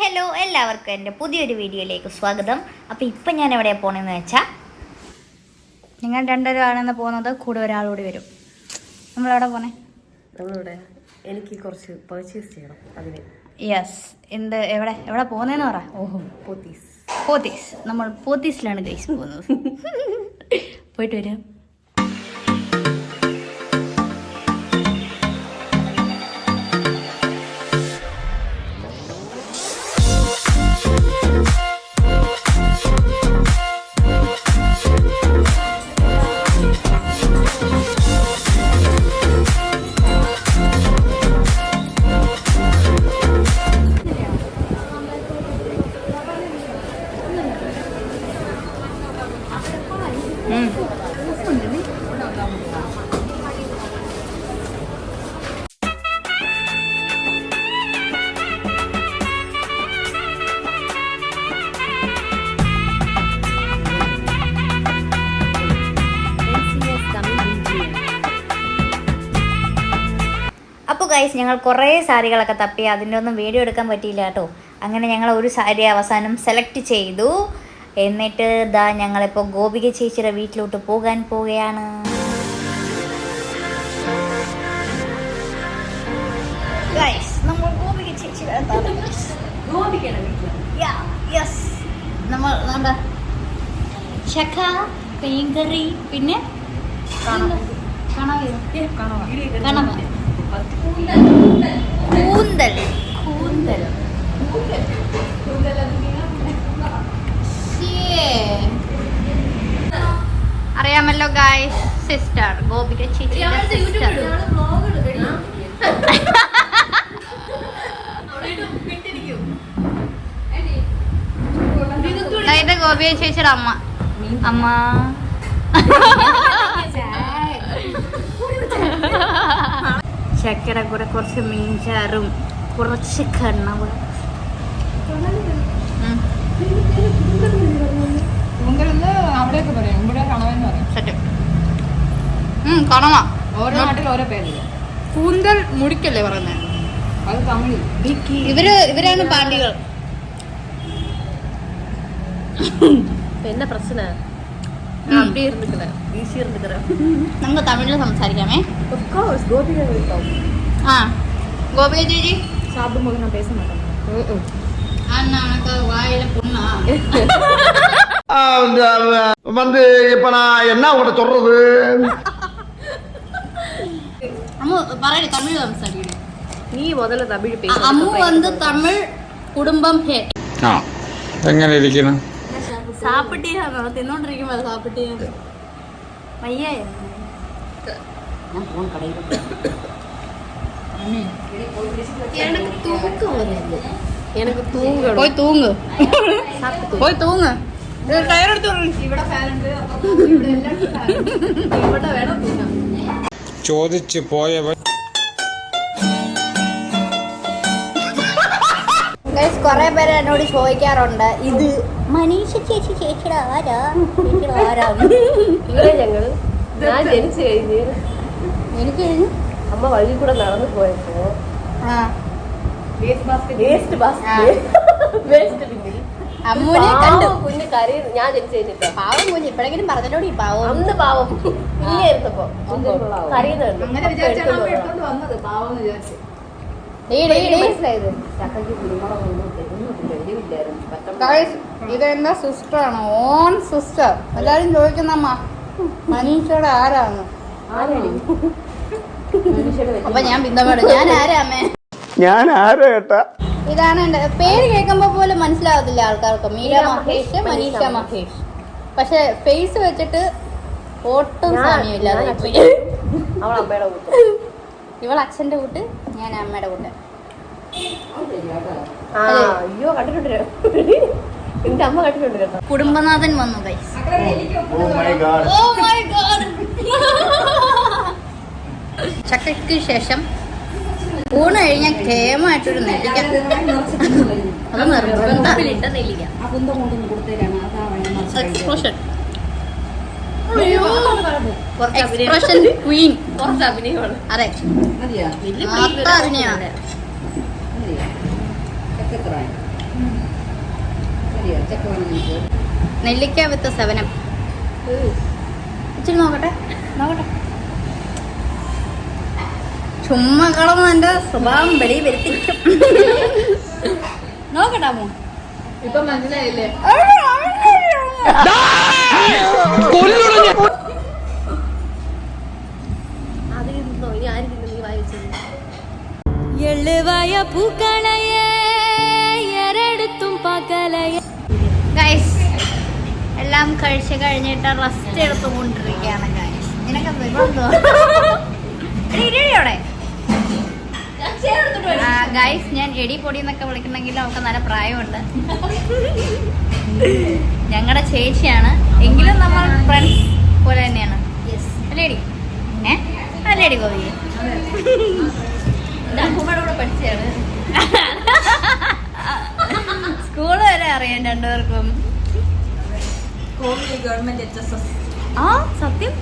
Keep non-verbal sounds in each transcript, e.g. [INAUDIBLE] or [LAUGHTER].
Hello എല്ലാവർക്കും എന്റെ പുതിയൊരു വീഡിയോയിലേക്ക് സ്വാഗതം. അപ്പോൾ ഇപ്പം ഞാൻ എവിടെ പോകണമെന്ന് വെച്ചാൽ നിങ്ങൾ രണ്ടുപേരാണെന്ന് പോകുന്നത് കൂടെ ഒരാളൂടി വരും. നമ്മളെവിടെ പോണേ? നമ്മളിവിടെ എനിക്ക് കുറച്ച് പർച്ചേസ് ചെയ്യണം അതിന്. യെസ് എന്ത് എവിടെ? എവിടെ പോകുന്നതെന്ന് പറ. ഓഹോ പോത്തീസ്. പോത്തീസ്. നമ്മൾ പോത്തീസിലാണ് ഗൈസ് പോകുന്നത്. [LAUGHS] പോയിട്ട് വരാം. ഗൈസ് ഞങ്ങൾ കുറേ സാരികളൊക്കെ തപ്പി അതിന്റെ ഒന്നും വീഡിയോ എടുക്കാൻ പറ്റിയില്ല കേട്ടോ. അങ്ങനെ ഞങ്ങൾ ഒരു സാരി അവസാനം സെലക്ട് ചെയ്തു. എന്നിട്ട് ഇതാ ഞങ്ങളിപ്പോൾ ഗോപിക ചേച്ചിയുടെ വീട്ടിലോട്ട് പോകാൻ പോവുകയാണ്. ഗൈസ് നമ്മൾ ഗോപിക ചേച്ചിയുടെ യെസ് നമ്മൾ എന്താ ചക്ക മീൻകറി പിന്നെ കണവ കണവ കൂന്തൽ. കൂന്തൽ. അറിയാമല്ലോ ഗായ്സ് സിസ്റ്റർ ഗോപിക സിസ്റ്റർ ഇത് ഗോപിക ചേച്ചിയുടെ അമ്മ. അമ്മ. [LAUGHS] ശർക്കര കൂടെ കുറച്ച് മീൻചാറും കുറച്ച് കണ്ണവ്. കൂന്തൽ മുടിക്കല്ലേ പറയുന്നത് ഇവർ ഇവരാണ് പാണ്ടികൾ. പിന്നെ പ്രശ്നം? அப்படியே இருந்துக்கிறேன். ஈஸியாக இருந்துக்கிறேன். நம்ம தமிழில் சம்சாரிக்காமே ஒஃப்கோர்ஸ் கோபிகா இருக்கோம் ஆ. கோபிகா ஜிஜி? சாப்பிடும்போது நான் பேச மாட்டேன். அண்ணா எனக்கு வாயில பொண்ணா? வந்து இப்ப நான் என்ன உங்கள்ட்ட சொல்றது? அம்மா பரவாயில்ல தமிழ் சம்சாரிக்கணும். நீ முதல்ல தமிழ் பேசு அம்மு வந்து தமிழ் குடும்பம் ஹே. இருக்கணும் സാപ്പിട്ടിയാണോ തിന്നോണ്ടിരിക്കുമ്പോ സാപ്പിട്ടിയാണ് വയ്യേ எனக்கு தூக்கம் வருது எனக்கு தூங்கணும் പോയി തൂങ്ങ് சாப்பிட்டு പോയി തൂങ്ങ് ടയറെടുത്ത് ഇവിടെ ഫാനുണ്ട് ഇവിടെ എല്ലായിടത്തും ഫാനുണ്ട് ഇവിടെ വേണം തിന്നാൻ ചോദിച്ച് പോയവൻ കൊറേ പേര് എന്നോട് ചോദിക്കാറുണ്ട് ഇത് മനീഷ ചേച്ചി ചേച്ചിയുടെ ആരാ? ചേച്ചിയുടെ ആരാ ഇവിടെ ഞങ്ങൾ ഞാൻ ജനിച്ചു കഴിഞ്ഞ് എനിക്ക് അമ്മ വഴി കൂടെ നടന്നു പോയപ്പോ ആ. Waste waste ബിന്നിൽ. അമ്മൂനെ കണ്ടു. പാവം കുഞ്ഞ് കരയും ഞാൻ ജനിച്ചു കഴിഞ്ഞിട്ട്. പാവം കുഞ്ഞ്. ഇപ്പഴെങ്കിലും പറഞ്ഞോടി പാവം. അന്ന് പാവം. കുഞ്ഞായിരുന്നപ്പോ കരയുന്നുണ്ട്. മനസ്സിലായത്? ചക്കയ്ക്ക് കുരുമുളകൊന്നും എരിവില്ലായിരുന്നു പച്ചമുളക്. Guys, ഇതെന്റെ സിസ്റ്റർ ആണ് ഓൺ സിസ്റ്റർ. എല്ലാരും ചോദിക്കുന്ന അമ്മ മനീഷയുടെ ആരാന്ന്. ആരാണ്? അപ്പൊ ഞാൻ ബിന്ദമാട് ഞാൻ ആരാ അമ്മേ? ഞാൻ ആരാ ഏട്ടാ? ഇതാണ് എന്റെ പേര് കേൾക്കുമ്പോ പോലും മനസ്സിലാവത്തില്ല ആൾക്കാർക്ക്. മീര മഹേഷ് മനീഷ മഹേഷ്. പക്ഷെ ഫേസ് വെച്ചിട്ട് ഒട്ടും കൂട്ട്. ഇവൾ അച്ഛന്റെ കൂട്ട് ഞാൻ അമ്മയുടെ കൂട്ട്. ആ അയ്യോ കണ്ടിട്ടുണ്ട്. എന്റെ അമ്മ കണ്ടിട്ടുണ്ട് കേട്ടോ. കുടുംബനാഥൻ വന്നു മൈ ഗോഡ് ചക്കയ്ക്ക് ശേഷം ഊണ് കഴിഞ്ഞാൽ കേമായിട്ടൊരു നെല്ലിക്ക. അത് നിർബന്ധ. ഇട്ട നെല്ലിക്ക ആ കുന്തം കൊണ്ടൊന്ന് കൊടുത്തേരാണ് അതാ. വേണം എക്സ്പ്രഷൻ കുറച്ച് അഭിനയം? എക്സ്പ്രഷൻ ക്വീൻ അതെ അഭിനയമാണ് നെല്ലിക്ക വിത്ത് സെവനം. ഇച്ചിരി നോക്കട്ടെ നോക്കട്ടെ. ചുമ്മാ കളന്ന് എന്റെ സ്വഭാവം വെളി വരുത്തിക്കും നോക്കട്ടാമോ ഇപ്പൊ മനസ്സിലായില്ലേ? അത് ഇരുന്നോ എരടുത്തും ആരും ഗൈസ് എല്ലാം കഴിച്ച് കഴിഞ്ഞിട്ട് റെസ്റ്റ് എടുത്തുകൊണ്ടിരിക്കുകയാണ് ഗൈസ് നിനക്കെന്തോ ഇവളെന്തോ എടി, ഇരി, ഇരി അവിടെ. ഗൈസ് ഞാൻ എടി പൊടി എന്നൊക്കെ വിളിക്കണമെങ്കിൽ അവൾക്ക് നല്ല പ്രായമുണ്ട്. ഞങ്ങളുടെ ചേച്ചിയാണ്. എങ്കിലും നമ്മൾ ഫ്രണ്ട്സ് പോലെ തന്നെയാണ്. അല്ലേടി ഏ? അല്ലേടി പോയി [LAUGHS] കൂടെ പഠിച്ചതാണ് സ്കൂൾ വരെ അറിയാം രണ്ടുപേർക്കും. ആ സത്യം?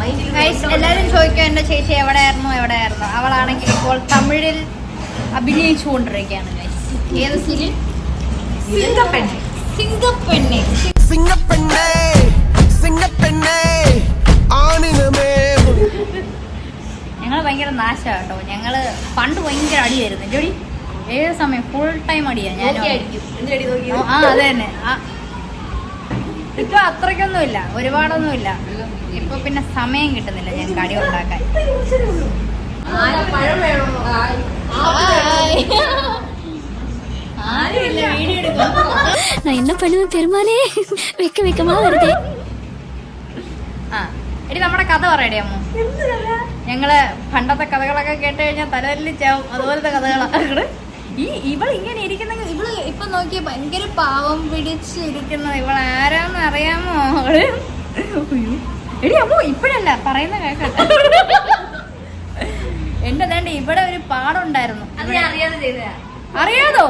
എല്ലാരും എല്ലാവരും ചോദിക്കും എന്റെ ചേച്ചി എവിടെയായിരുന്നു? എവിടെയായിരുന്നു? അവളാണെങ്കിൽ ഇപ്പോൾ തമിഴിൽ അഭിനയിച്ചുകൊണ്ടിരിക്കുകയാണ് ഏത് സീരിയൽ സിംഗപ്പെണ്ണെ. സിംഗപ്പെണ്ണെ. സിംഗപ്പെണ്ണേ സിംഗപ്പെണ്ണേ ആണിനമേ ഞങ്ങൾ ഭയങ്കര നാശമാണ് കേട്ടോ ഞങ്ങൾ പണ്ട് ഭയങ്കര അടിയായിരുന്നു. ജോടി ഏത് സമയം ഫുൾ ടൈം അടിയാ ഞാൻ നോക്കിയായിരിക്കും എന്തിനടി നോക്കി ആ അത് തന്നെ ആ. ഇപ്പൊ അത്രയ്ക്കൊന്നുമില്ല ഒരുപാടൊന്നുമില്ല ഇപ്പൊ പിന്നെ സമയം കിട്ടുന്നില്ല ഞാൻ കടി ഉണ്ടാക്കാൻ ആരും പഴം വേണോ ആരുമില്ല വീഡിയോ എടുക്കും நான் என்ன பண்ணுவேன் பெருமாளே வெக்க வெக்கமா வருதே ആ എടി നമ്മുടെ കഥ പറയടേ അമ്മ ഞങ്ങള് പണ്ടത്തെ കഥകളൊക്കെ കേട്ട് കഴിഞ്ഞാൽ തലവല്ലി ചാവും അതുപോലത്തെ കഥകളാണ് ഈ ഇവൾ ഇങ്ങനെ ഇരിക്കുന്ന ഇവൾ ഇപ്പൊ നോക്കിയ ഭയങ്കര പാവം പിടിച്ചിരിക്കുന്ന ഇവൾ ആരാന്ന് അറിയാമോ അവൾ? എടി അമ്മോ ഇപ്പഴല്ല പറയുന്ന കേക്കട്ടെ എന്റെ തേണ്ട ഇവിടെ ഒരു പാടുണ്ടായിരുന്നു. അറിയാതെ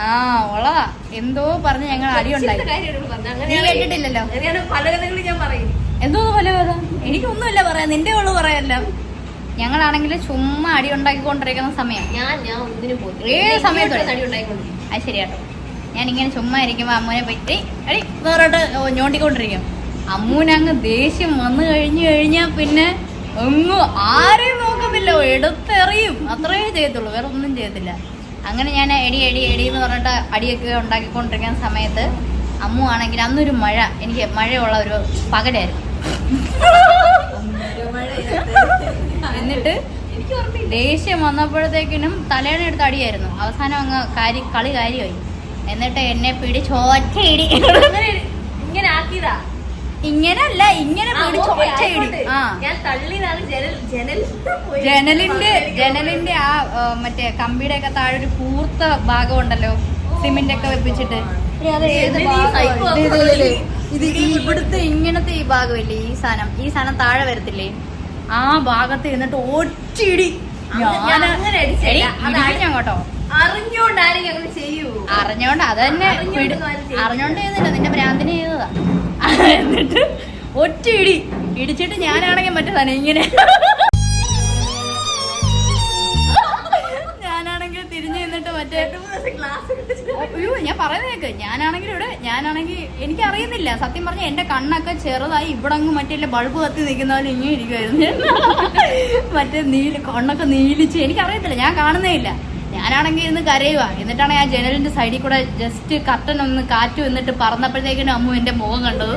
ആ ഉള്ളതാ എന്തോ പറഞ്ഞ് ഞങ്ങൾ അടി ഉണ്ടായി കാര്യമാണ് പറഞ്ഞത് നീ കേട്ടിട്ടില്ലല്ലോ. പറയും. എന്തോ പോലെ കഥ? എനിക്കൊന്നുമില്ല പറയാൻ നിന്റെ ഉള്ളു പറയാല്ല ഞങ്ങളാണെങ്കിൽ ചുമ്മാ അടി ഉണ്ടാക്കിക്കൊണ്ടിരിക്കുന്ന സമയം. ഞാൻ ഞാൻ ഒന്നിനും പോയി ഏത് സമയത്തും. അടി അത് ശരിയാട്ടോ. ഞാൻ ഇങ്ങനെ ചുമ്മാ ഇരിക്കുമ്പോ അമ്മൂനെ പറ്റി അടി വേറോട്ട് ഞോണ്ടിക്കൊണ്ടിരിക്കും. അമ്മൂനങ്ങ് ദേഷ്യം വന്നു കഴിഞ്ഞു കഴിഞ്ഞാൽ പിന്നെ ഒന്നും ആരെയും നോക്കുന്നില്ല. എടുത്തെറിയും. അത്രേ ചെയ്യത്തുള്ളൂ. വേറെ ഒന്നും ചെയ്യത്തില്ല. അങ്ങനെ ഞാൻ എടി എടി എടി എന്ന് പറഞ്ഞിട്ട് അടിയൊക്കെ ഉണ്ടാക്കിക്കൊണ്ടിരിക്കുന്ന സമയത്ത് അമ്മു ആണെങ്കിൽ അന്നൊരു മഴ എനിക്ക് മഴയുള്ള ഒരു പകലായിരുന്നു. എന്നിട്ട് ദേഷ്യം വന്നപ്പോഴത്തേക്കിനും തലേണ എടുത്ത് അടിയായിരുന്നു. അവസാനം അങ്ങ് കാര്യം കളി കാര്യമായി. എന്നിട്ട് എന്നെ പിടി ചോറ്റയിടി ഇങ്ങനെ ആക്കിയതാ. ഇങ്ങനല്ല ഇങ്ങനെ അല്ല ഇങ്ങനെ ജനലിന്റെ ജനലിന്റെ ആ മറ്റേ കമ്പിയുടെ ഒക്കെ താഴെ ഒരു കൂർത്ത ഭാഗം ഉണ്ടല്ലോ സിമെന്റ് ഒക്കെ വെപ്പിച്ചിട്ട് ഇവിടുത്തെ ഇങ്ങനത്തെ ഈ ഭാഗമല്ലേ ഈ സാധനം? ഈ സാധനം താഴെ വരത്തില്ലേ? ആ ഭാഗത്ത് ഇരുന്നിട്ട് ഒറ്റയിടി. ഞാൻ കേട്ടോ അറിഞ്ഞോണ്ട് അത് തന്നെ അറിഞ്ഞോണ്ട്. ചെയ്യുന്നില്ല. നിന്റെ ഭ്രാന്തിന് ചെയ്തതാ. [LAUGHS] എന്നിട്ട് ഒറ്റ ഇടി ഇടിച്ചിട്ട് ഞാനാണെങ്കിൽ മറ്റേ തന്നെ ഇങ്ങനെ. [LAUGHS] അയ്യോ ഞാൻ പറയുന്നേക്ക് ഞാനാണെങ്കിൽ ഇവിടെ ഞാനാണെങ്കിൽ എനിക്ക് അറിയുന്നില്ല സത്യം പറഞ്ഞ എന്റെ കണ്ണൊക്കെ ചെറുതായി ഇവിടെ അങ്ങ് മറ്റേ ബൾബ് കത്തി നിൽക്കുന്ന പോലെ ഇങ്ങനെ ഇരിക്കുമായിരുന്നു മറ്റേ നീൽ കണ്ണൊക്കെ നീലിച്ച് എനിക്ക് അറിയത്തില്ല ഞാൻ കാണുന്നേ ഇല്ല. ഞാനാണെങ്കിൽ ഇരുന്ന് കരയുക എന്നിട്ടാണ് ഞാൻ ജനലിന്റെ സൈഡിൽ കൂടെ ജസ്റ്റ് കർട്ടൻ ഒന്ന് കാറ്റ് എന്നിട്ട് പറന്നപ്പോഴത്തേക്കിനും അമ്മു എന്റെ മുഖം കണ്ടത്.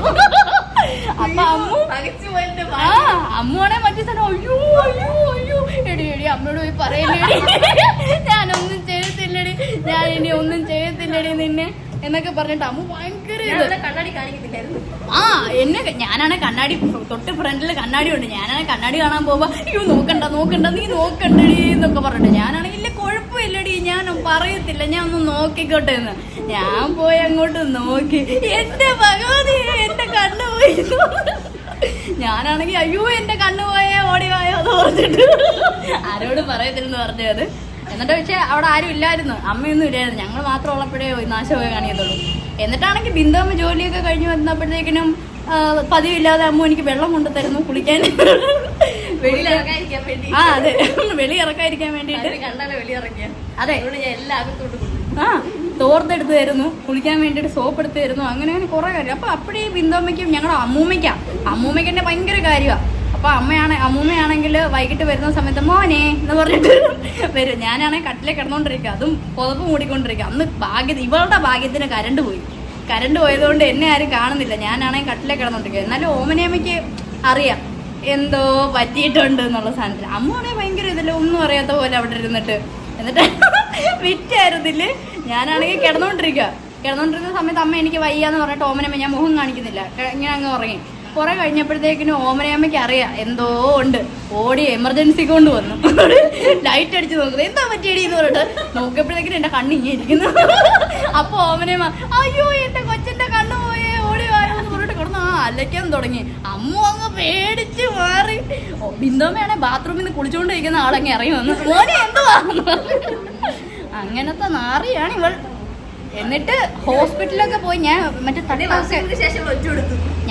അപ്പൊ അമ്മു ആ അമ്മുവാണെ മറ്റേ സ്ഥലം. അയ്യോ അയ്യോ അയ്യോ. എടി എടി അമ്മയോട് പോയി പറയല്ലേടി. ഞാനൊന്നും ചെയ്തിട്ടില്ലടി ഞാൻ ഇനി ഒന്നും ചെയ്യത്തില്ലടി നിന്നെ എന്നൊക്കെ പറഞ്ഞിട്ട് അമ്മ ഭയങ്കര കണ്ണാടി ആ എന്നെ ഞാനാണെ കണ്ണാടി തൊട്ട് ഫ്രണ്ടിൽ കണ്ണാടി ഉണ്ട്. ഞാനാണെ കണ്ണാടി കാണാൻ പോകുമ്പോ അയ്യോ നോക്കണ്ട നോക്കണ്ട നീ നോക്കണ്ടടി എന്നൊക്കെ പറഞ്ഞിട്ട്. ഞാനാണെങ്കിൽ ഇല്ല കുഴപ്പമില്ലടി ഞാൻ പറയത്തില്ല ഞാൻ ഒന്ന് നോക്കിക്കോട്ടെ എന്ന്. ഞാൻ പോയി അങ്ങോട്ട് നോക്കി. എന്റെ ഭഗവതി എന്റെ കണ്ണു പോയി. ഞാനാണെങ്കിൽ അയ്യോ എന്റെ കണ്ണു പോയേ ഓടി പോയോ എന്ന് പറഞ്ഞിട്ട്. ആരോട് പറയത്തില്ലെന്ന് പറഞ്ഞത്? എന്നിട്ട് പക്ഷെ അവിടെ ആരും ഇല്ലായിരുന്നു. അമ്മയൊന്നും ഇല്ലായിരുന്നു. ഞങ്ങൾ മാത്രം ഉള്ളപ്പോഴേ നാശമൊക്കെ കാണിക്കത്തുള്ളൂ. എന്നിട്ടാണെങ്കിൽ ബിന്ദുമ്മ ജോലിയൊക്കെ കഴിഞ്ഞ് വന്നപ്പോഴത്തേക്കിനും പതിവില്ലാതെ അമ്മ എനിക്ക് വെള്ളം കൊണ്ടു തരുന്നു കുളിക്കാൻ. ആ അതെ. വെളി ഇറക്കാതിരിക്കാൻ വേണ്ടിയിട്ട്. അതെ. ആ തോർത്തെടുത്ത് തരുന്നു. കുളിക്കാൻ വേണ്ടിയിട്ട് സോപ്പ് എടുത്ത് തരുന്നു. അങ്ങനെ അങ്ങനെ കുറേ കാര്യം. അപ്പോൾ അപ്പഴേ ബിന്ദുമ്മയ്ക്കും ഞങ്ങളുടെ അമ്മൂമ്മയ്ക്കാ. അമ്മൂമ്മയ്ക്ക് എന്നെ ഭയങ്കര കാര്യമാണ് അപ്പോൾ അമ്മയാണ് അമ്മൂമ്മയാണെങ്കിൽ വൈകിട്ട് വരുന്ന സമയത്ത് മോനെ എന്ന് പറഞ്ഞിട്ട് വരും. ഞാനാണെങ്കിൽ കട്ടിലെ കിടന്നുകൊണ്ടിരിക്കുക അതും പുതപ്പ് മൂടിക്കൊണ്ടിരിക്കുക അന്ന് ഭാഗ്യത്തിന് ഇവളുടെ ഭാഗ്യത്തിന് കരണ്ട് പോയി. കരണ്ട് പോയതുകൊണ്ട് എന്നെ ആരും കാണുന്നില്ല. ഞാനാണെങ്കിൽ കട്ടിലെ കിടന്നുകൊണ്ടിരിക്കുക എന്നാലും ഓമനയമ്മയ്ക്ക് അറിയാം എന്തോ പറ്റിയിട്ടുണ്ട് എന്നുള്ള സാധനത്തിൽ അമ്മയാണെങ്കിൽ ഭയങ്കര ഇതിൽ ഒന്നും അറിയാത്ത പോലെ അവിടെ ഇരുന്നിട്ട്. എന്നിട്ട് വിറ്റായിരുന്നില്ല? ഞാനാണെങ്കിൽ കിടന്നുകൊണ്ടിരിക്കുക കിടന്നുകൊണ്ടിരുന്ന സമയത്ത് അമ്മ എനിക്ക് വയ്യാന്ന് പറഞ്ഞിട്ട് ഓമനമ്മ ഞാൻ മുഖം കാണിക്കുന്നില്ല. ഇങ്ങനെ അങ്ങ് ഉറങ്ങി. കുറെ കഴിഞ്ഞപ്പോഴത്തേക്കിനും ഓമനയമ്മയ്ക്ക് അറിയാം എന്തോ ഉണ്ട്. ഓടി എമർജൻസി കൊണ്ട് വന്നു. ലൈറ്റ് അടിച്ച് നോക്കുന്നത് എന്താ പറ്റിയടി എന്ന് പറഞ്ഞിട്ട് നോക്കിയപ്പോഴത്തേക്കിനും എന്റെ കണ്ണ് ഇങ്ങനെ ഇരിക്കുന്നു. അപ്പൊ ഓമനയമ്മ അയ്യോ എന്റെ കൊച്ചിന്റെ കണ്ണ് പോയേ ഓടി വായോ എന്ന് പറഞ്ഞിട്ട് കിടന്ന് ആ അലക്കാൻ തുടങ്ങി. അമ്മ അങ്ങ് പേടിച്ച് മാറി. ബിന്ദോമയാണെ ബാത്റൂമിൽ നിന്ന് കുളിച്ചുകൊണ്ടിരിക്കുന്ന ആളങ്ങ് ഇറങ്ങി വന്നു. മോനെ എന്തുവാ. അങ്ങനത്തെ നാറിയാണ് ഇവൾ. എന്നിട്ട് ഹോസ്പിറ്റലിലൊക്കെ പോയി ഞാൻ മറ്റേ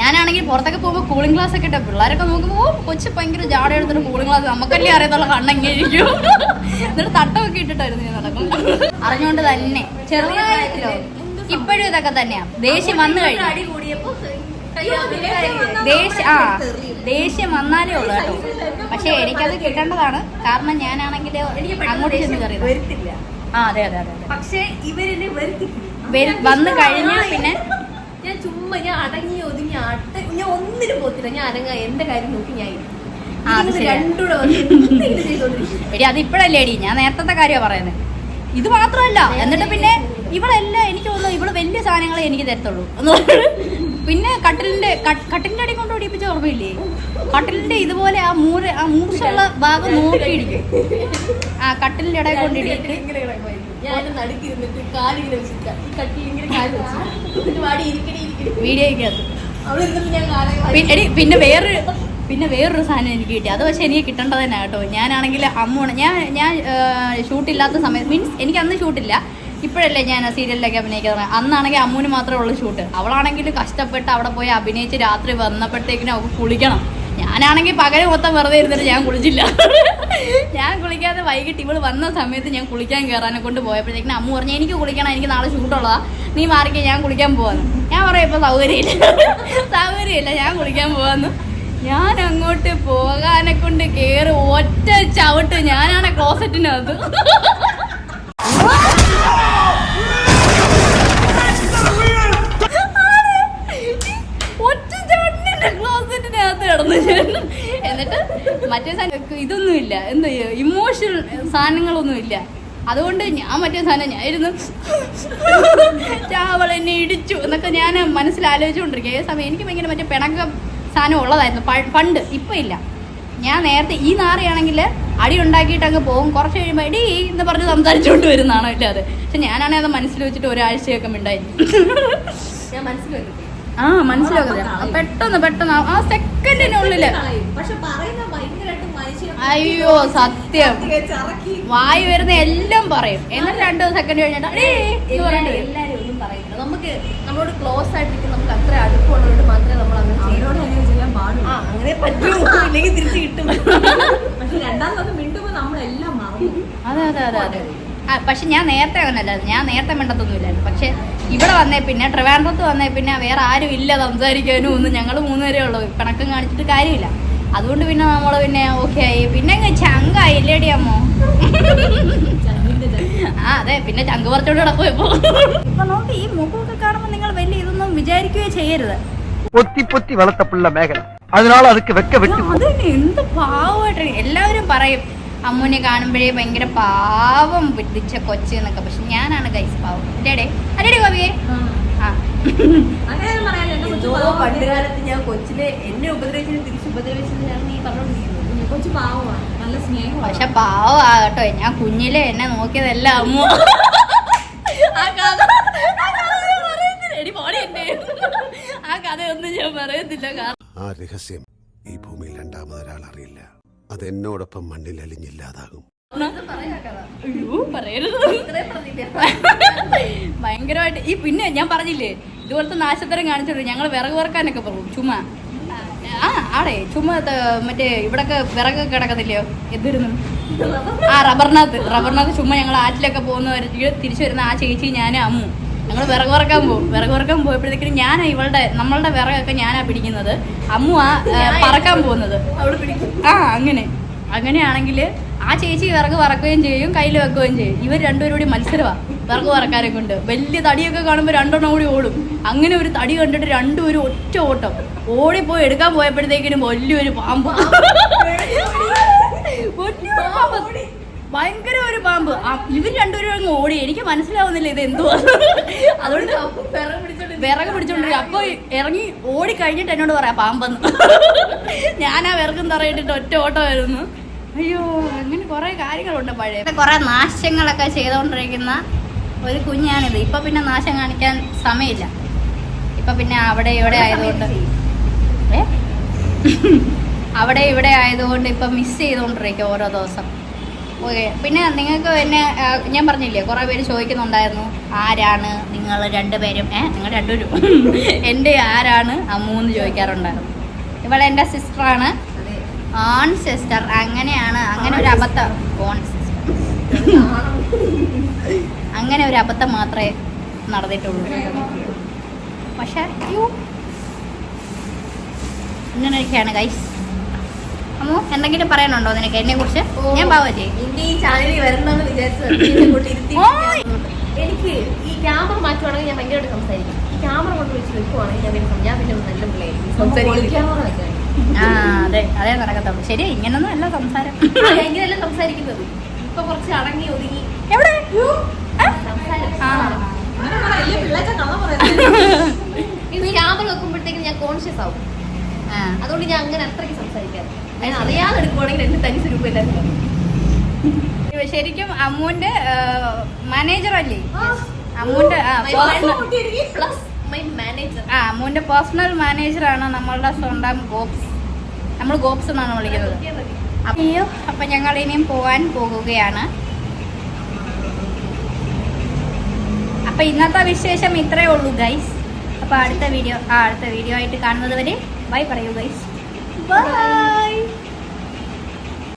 ഞാനാണെങ്കിൽ പുറത്തൊക്കെ പോകുമ്പോൾ കൂളിംഗ് ഗ്ലാസ് ഒക്കെ ഇട്ട പിള്ളേരൊക്കെ നോക്കുമ്പോൾ കൊച്ചു ഭയങ്കര ജാട എടുത്തിട്ട് കൂളിംഗ് ഗ്ലാസ് നമുക്കല്ലേ അറിയത്തുള്ള കണ്ണെങ്കിൽ എന്നിട്ട് തട്ടമൊക്കെ ഇട്ടിട്ടായിരുന്നു ഞാൻ നടക്കും അറിഞ്ഞുകൊണ്ട് തന്നെ. ചെറിയ ഇപ്പോഴും ഇതൊക്കെ തന്നെയാ. ദേഷ്യം വന്നു കഴിഞ്ഞു. അടി കൂടിയപ്പോ ദേഷ്യം ആ ദേഷ്യം വന്നാലേ ഉള്ളു കേട്ടോ. പക്ഷെ എനിക്കത് കിട്ടേണ്ടതാണ്. കാരണം ഞാനാണെങ്കിൽ അങ്ങോട്ട് ചെന്ന് കയറിയത്. വരുത്തില്ല. ആ അതെ അതെ അതെ പക്ഷേ ഇവരെന്നെ വരുത്തിക്കില്ല വന്നു കഴിഞ്ഞാൽ പിന്നെ [LAUGHS] ഞാൻ ചുമ്മാ ഞാൻ അടങ്ങി ഒതുങ്ങി അട ഞാൻ ഒന്നിനും പോത്തില്ല ഞാൻ അനങ്ങ എന്റെ കാര്യം നോക്കി ഞാൻ എടി അത് ഇപ്പഴല്ലേ എടി ഞാൻ നേരത്തെ കാര്യമാണ് പറയുന്നത് ഇത് മാത്രമല്ല എന്നിട്ട് പിന്നെ ഇവളെല്ലാം എനിക്ക് തോന്നുന്നു ഇവൾ വലിയ സാധനങ്ങളെ എനിക്ക് തരത്തുള്ളൂ എന്ന് പിന്നെ കട്ടിലിന്റെ കട്ടിലിന്റെ അടി കൊണ്ട് ഓടിപ്പിച്ച ഓർമ്മയില്ലേ? കട്ടിലിന്റെ ഇതുപോലെ ആ മൂര ആ മൂർച്ചുള്ള ഭാഗം നോക്കിയിടിക്കും ആ കട്ടിലിന്റെ ഇടയിൽ വീഡിയോയ്ക്കകത്ത്. പി- പിന്നെ വേറൊരു പിന്നെ വേറൊരു സാധനം എനിക്ക് കിട്ടി. അത് പക്ഷെ എനിക്ക് കിട്ടേണ്ടത് തന്നെ കേട്ടോ. ഞാനാണെങ്കിൽ അമ്മൂണ് ഞാൻ ഞാൻ ഷൂട്ടില്ലാത്ത സമയത്ത് മീൻസ് എനിക്ക് അന്ന് ഷൂട്ടില്ല. ഇപ്പോഴല്ലേ ഞാൻ ആ സീരിയലിലൊക്കെ അഭിനയിക്കുന്നത് അന്നാണെങ്കിൽ അമ്മൂന് മാത്രമേ ഉള്ളൂ ഷൂട്ട്. അവളാണെങ്കിൽ കഷ്ടപ്പെട്ട് അവിടെ പോയി അഭിനയിച്ച് രാത്രി വന്നപ്പോഴത്തേക്കിനും അവൾക്ക് കുളിക്കണം. ഞാനാണെങ്കിൽ പകരം മൊത്തം വെറുതെ ഇരുന്നിട്ട് ഞാൻ കുളിച്ചില്ല. ഞാൻ കുളിക്കാതെ വൈകിട്ട് ഇവൾ വന്ന സമയത്ത് ഞാൻ കുളിക്കാൻ കയറാനെ കൊണ്ട് പോയപ്പോഴത്തേക്കിനും അമ്മ പറഞ്ഞു എനിക്ക് കുളിക്കണം എനിക്ക് നാളെ ഷൂട്ടുള്ളതാ. നീ മാറിക്ക ഞാൻ കുളിക്കാൻ പോവാന്ന്. ഞാൻ പറയാം ഇപ്പൊ സൗകര്യമില്ല. സൗകര്യമില്ല ഞാൻ കുളിക്കാൻ പോവാന്ന്. ഞാൻ അങ്ങോട്ട് പോകാനെ കൊണ്ട് കേറി ഒറ്റ ചവിട്ട് ഞാനാണ് ക്ലോസറ്റിനകത്ത് ഒറ്റ ചവിട്ടിന്റെ ക്ലോസറ്റിനകത്ത് കിടന്നു ഞാൻ. എന്നിട്ട് മറ്റേ സാധനം ഇതൊന്നും ഇല്ല. എന്താ ഇമോഷണൽ സാധനങ്ങളൊന്നും ഇല്ല. അതുകൊണ്ട് ഞാൻ മറ്റേ സാധനം ഞാൻ ഇരുന്ന് അവൾ എന്നെ ഇടിച്ചു എന്നൊക്കെ ഞാൻ മനസ്സിൽ ആലോചിച്ചുകൊണ്ടിരിക്കുക ഏത് സമയം എനിക്ക് ഭയങ്കര മറ്റേ പിണക്കം സാധനം ഉള്ളതായിരുന്നു. പണ്ട്. ഇപ്പം ഇല്ല. ഞാൻ നേരത്തെ ഈ നാറിയാണെങ്കിൽ അടി ഉണ്ടാക്കിയിട്ട് അങ്ങ് പോകും. കുറച്ച് കഴിയുമ്പോൾ അടി എന്ന് പറഞ്ഞ് സംസാരിച്ചുകൊണ്ട് വരുന്നതാണോ ഇല്ലാതെ പക്ഷെ ഞാനാണെങ്കിൽ അത് മനസ്സിൽ വെച്ചിട്ട് ഒരാഴ്ചയൊക്കെ മിണ്ടായി ഞാൻ ആ മനസ്സിലാക്കുന്നത് പെട്ടെന്ന് പെട്ടെന്ന് ആ- സെക്കൻഡിനുള്ളിൽ സെക്കൻഡിനുള്ളിൽ പക്ഷെ പറയുന്ന അയ്യോ സത്യം. വായി വരുന്ന എല്ലാം പറയും. എന്നിട്ട് രണ്ടു സെക്കൻഡ് കഴിഞ്ഞിട്ട് എല്ലാരും ഒന്നും പറയില്ല നമുക്ക് നമ്മളോട് ക്ലോസ് ആയിട്ടിരിക്കും നമുക്ക് അത്ര അടുപ്പമുള്ളവരോട് മാത്രമേ നമ്മൾ അങ്ങനെ ചെയ്യാൻ പാടുള്ളൂ. അങ്ങനെ പറ്റൂ. ഇല്ലെങ്കിൽ തിരിച്ചു കിട്ടും. അതെ അതെ അതെ അതെ. ആ പക്ഷെ ഞാൻ നേരത്തെ അങ്ങനല്ല ഞാൻ നേരത്തെ മിണ്ടത്തൊന്നുമില്ലായിരുന്നു. പക്ഷെ ഇവിടെ വന്നേ പിന്നെ ട്രിവാൻഡ്രത്ത് വന്നേ പിന്നെ വേറെ ആരും ഇല്ല സംസാരിക്കാനും ഒന്നും. ഞങ്ങൾ മൂന്നുപേരേ ഉള്ളൂ. പിണക്കം കാണിച്ചിട്ട് കാര്യമില്ല. അതുകൊണ്ട് പിന്നെ നമ്മൾ പിന്നെ ഓക്കെ ആയി. പിന്നെ ചങ്കായി ഇല്ലേടി അമ്മോ? ആ അതെ പിന്നെ ചങ്ക് പറിച്ചോണ്ട് കിടക്കും ഇപ്പൊ. ഇപ്പൊ നോക്കി ഈ മുഖമൊക്കെ കാണുമ്പോ നിങ്ങൾ വലിയ ഇതൊന്നും വിചാരിക്കുകയോ ചെയ്യരുത്. പൊത്തി പൊത്തി വളർത്തപ്പുള്ള പിള്ള മേഖല. അതിനാൽ അതൊക്കെ വെക്ക വെട്ടി അത് എന്ത് പാവമായിട്ട് എല്ലാവരും പറയും അമ്മൂനെ കാണുമ്പോഴേ ഭയങ്കര പാവം പിടിച്ച കൊച്ചു എന്നൊക്കെ. പക്ഷെ ഞാനാണ് ഗൈസ് പാവം. അല്ലേ അല്ലേ ഗോപിയെ ആ. എന്തോ പണ്ട് കാലത്ത് ഞാൻ കൊച്ചിനെ എന്നെ ഉപദ്രവിച്ചതിന് തിരിച്ച് ഉപദ്രവിച്ചത് ഞാൻ നീ പറഞ്ഞോണ്ടിരിക്കുന്നത് കൊച്ചു പാവമാണ്. നല്ല സ്നേഹം പക്ഷെ പാവമാ കേട്ടോ ഞാൻ കുഞ്ഞിലെ എന്നെ നോക്കിയതല്ല അമ്മ. ആ കഥ ഞാൻ പറയത്തില്ല. എടി പോടി എന്നെ. ആ കഥയൊന്നും ഞാൻ പറയത്തില്ല കാരണം ആ രഹസ്യം ഈ ഭൂമിയിൽ രണ്ടാമതൊരാൾ അറിയില്ല. അത് എന്നോടൊപ്പം മണ്ണിൽ അലിഞ്ഞില്ലാതാകും അയ്യോ പറയരുത്. ഭയങ്കരമായിട്ട് ഈ പിന്നെ ഞാൻ പറഞ്ഞില്ലേ ഇതുപോലത്തെ നാശത്തരം കാണിച്ചോളൂ ഞങ്ങൾ വിറക് വറക്കാനൊക്കെ പോകും. ചുമ്മാ. ആ ആടെ ചുമ്മാ മറ്റേ ഇവിടൊക്കെ വിറക് കിടക്കത്തില്ലയോ? എന്തിരുന്നു? ആ റബ്ബറിനകത്ത്. റബ്ബറിനകത്ത് ചുമ്മാ ഞങ്ങൾ ആറ്റിലൊക്കെ പോകുന്ന തിരിച്ചു വരുന്ന ആ ചേച്ചി ഞാൻ അമ്മു. ഞങ്ങൾ വിറക് വറക്കാൻ പോകും. വിറക് വറക്കാൻ പോയപ്പോഴത്തേക്കും ഞാനാ ഇവളുടെ നമ്മളുടെ വിറകൊക്കെ ഞാനാ പിടിക്കുന്നത്. അമ്മു ആ പറക്കാൻ പോകുന്നത്. ആ അങ്ങനെ. അങ്ങനെയാണെങ്കിൽ ആ ചേച്ചി വിറക് വറക്കുകയും ചെയ്യും കയ്യിൽ വെക്കുകയും ചെയ്യും. ഇവർ രണ്ടുപേരും കൂടി മത്സരമാണ് വിറക് വറക്കാരെ കൊണ്ട് വലിയ തടിയൊക്കെ കാണുമ്പോൾ രണ്ടെണ്ണം കൂടി ഓടും. അങ്ങനെ ഒരു തടി കണ്ടിട്ട് രണ്ടും ഒരു ഒറ്റ ഓട്ടം. ഓടിപ്പോയി എടുക്കാൻ പോയപ്പോഴത്തേക്കിനും വലിയൊരു പാമ്പ്. ഭയങ്കര ഒരു പാമ്പ്. ഇവർ രണ്ടുപേരും അങ്ങ് ഓടി. എനിക്ക് മനസ്സിലാവുന്നില്ല ഇത് എന്തുവാ. അതുകൊണ്ട് വിറക് പിടിച്ചോണ്ടിരിക്കും അപ്പൊ ഇറങ്ങി ഓടി കഴിഞ്ഞിട്ട് എന്നോട് പറയാം പാമ്പെന്ന്. ഞാൻ ആ വിറകും തറയിട്ടിട്ട് ഒറ്റ ഓട്ടമായിരുന്നു. അയ്യോ അങ്ങനെ കുറെ കാര്യങ്ങളുണ്ട് പഴയ. കുറെ നാശങ്ങളൊക്കെ ചെയ്തുകൊണ്ടിരിക്കുന്ന ഒരു കുഞ്ഞാണിത്. ഇപ്പൊ പിന്നെ നാശം കാണിക്കാൻ സമയമില്ല ഇപ്പൊ പിന്നെ അവിടെ ഇവിടെ ആയതുകൊണ്ട് അവിടെ ഇവിടെ ആയതുകൊണ്ട് ഇപ്പൊ മിസ് ചെയ്തുകൊണ്ടിരിക്കും ഓരോ ദിവസം. ഓക്കെ. പിന്നെ നിങ്ങൾക്ക് എന്നെ ഞാൻ പറഞ്ഞില്ലേ കുറേ പേര് ചോദിക്കുന്നുണ്ടായിരുന്നു ആരാണ് നിങ്ങൾ രണ്ടുപേരും? ഏ നിങ്ങൾ രണ്ടുപേരും. [LAUGHS] എന്റെ ആരാണ്? അമ്മൂന്ന് ചോദിക്കാറുണ്ടായിരുന്നു. ഇവളെ എന്റെ സിസ്റ്ററാണ് ആൺ സിസ്റ്റർ അങ്ങനെയാണ്. അങ്ങനെ ഒരു അബദ്ധം. ഓൺ സിസ്റ്റർ അങ്ങനെ ഒരു അബദ്ധം മാത്രമേ നടന്നിട്ടുള്ളൂ. പക്ഷേ യ്യോ. ഇങ്ങനെയൊക്കെയാണ് ഗൈസ് അമ്മോ എന്തെങ്കിലും പറയാനുണ്ടോ നിനക്ക്? എന്നെ കുറിച്ച് ഞാൻ ഓയ്. എനിക്ക് ഈ ക്യാമറ മാറ്റുവാണെങ്കിൽ ഞാൻ ഭയങ്കരമായിട്ട് സംസാരിക്കും. ഈ ക്യാമറ കൊണ്ട് വെച്ച് വെക്കുവാണെങ്കിൽ ഞാൻ പിന്നെ ഞാൻ പിന്നെ നല്ല പിള്ളേര് സംസാരിക്കും. ആ അതെ അതേ നടക്കത്തുള്ളൂ. ശരി ഇങ്ങനൊന്നും അല്ല സംസാരം. എങ്ങനെയല്ല സംസാരിക്കുന്നത്. ഇപ്പൊ കുറച്ച് അടങ്ങി ഒതുങ്ങി. എവിടെ. ഇത് ക്യാമറ വെക്കുമ്പോഴത്തേക്കും ഞാൻ കോൺഷ്യസ് ആവും. അതുകൊണ്ട് ഞാൻ അങ്ങനെ അത്രയ്ക്ക് സംസാരിക്കാറ്. ഞാൻ അറിയാതെ എടുക്കുവാണെങ്കിൽ എന്റെ തനി സ്വരൂപം എല്ലാവരും ശരിക്കും അമ്മുവിന്റെ മാനേജർ അല്ലേ? അമ്മുവിന്റെ ആ, അമ്മുവിന്റെ പേഴ്സണൽ മാനേജറാണ് നമ്മളുടെ സ്വന്തം ഗോപ്സ്. നമ്മൾ ഗോപ്സ് എന്നാണ് വിളിക്കുന്നത്. അയ്യോ അപ്പൊ ഞങ്ങൾ ഇനിയും പോവാൻ പോകുകയാണ്. അപ്പൊ ഇന്നത്തെ വിശേഷം ഇത്രയേ ഉള്ളൂ ഗൈസ് അപ്പൊ അടുത്ത വീഡിയോ ആ അടുത്ത വീഡിയോ ആയിട്ട് കാണുന്നത് വരെ ബൈ പറയൂ ഗൈസ് ബൈ